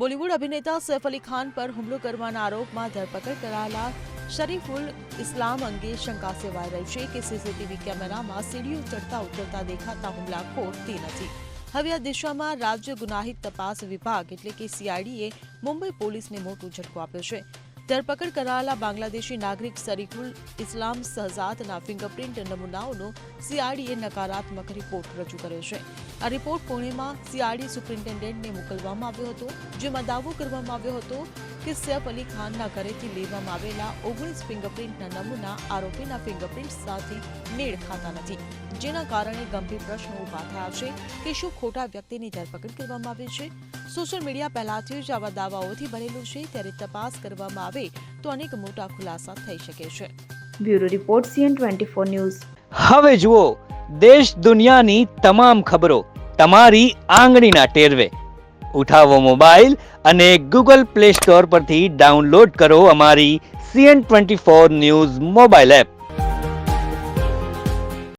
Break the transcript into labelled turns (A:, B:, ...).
A: બોલિવૂડ અભિનેતા સૈફ અલી ખાન પર હુમલો કરવાના આરોપમાં ધરપકડ કરાયેલા શરીફુલ ઇસ્લામ અંગે શંકા સેવાઈ રહી છે કે સીસીટીવી કેમેરામાં સીડીઓ ચડતા ઉતરતા દેખાતા હુમલાખોર તે નથી. હવે આ દિશામાં રાજ્ય ગુનાહિત તપાસ વિભાગ એટલે કે સીઆઈડીએ મુંબઈ પોલીસને મોટો ઝટકો આપ્યો છે. ધરપકડ કરાયેલા બાંગ્લાદેશી નાગરિક સરીકુલ ઇસ્લામ સહજાદના ફિંગરપ્રિન્ટ નમૂનાઓનો સીઆરડીએ નકારાત્મક રિપોર્ટ રજૂ કર્યો છે. આ રિપોર્ટ પુણેમાં સીઆરડી સુપ્રિન્ટેન્ડન્ટને મોકલવામાં આવ્યો હતો, જેમાં દાવો કરવામાં આવ્યો હતો કે સૈફ અલી ખાનના ઘરેથી લેવામાં આવેલા ઓગણીસ ફિંગરપ્રિન્ટના નમૂના આરોપીના ફિંગરપ્રિન્ટ સાથે મેળ ખાતા નથી. જેના કારણે ગંભીર પ્રશ્નો ઊભા થયા છે કે શું ખોટા વ્યક્તિની ધરપકડ કરવામાં આવી છે? સોશિયલ મીડિયા પહેલાથી જ આવા દાવાઓથી ભરેલું છે. ત્યારે તપાસ કરવામાં આવે તો અનેક મોટા ખુલાસા થઈ શકે છે.
B: Bureau report CN twenty four news.
C: હવે જુઓ દેશ દુનિયાની તમામ ખબરો તમારી આંગળીના ટેરવે. ઉઠાવો મોબાઈલ અને ગૂગલ પ્લે સ્ટોર પરથી ડાઉનલોડ કરો અમારી CN twenty four news mobile app.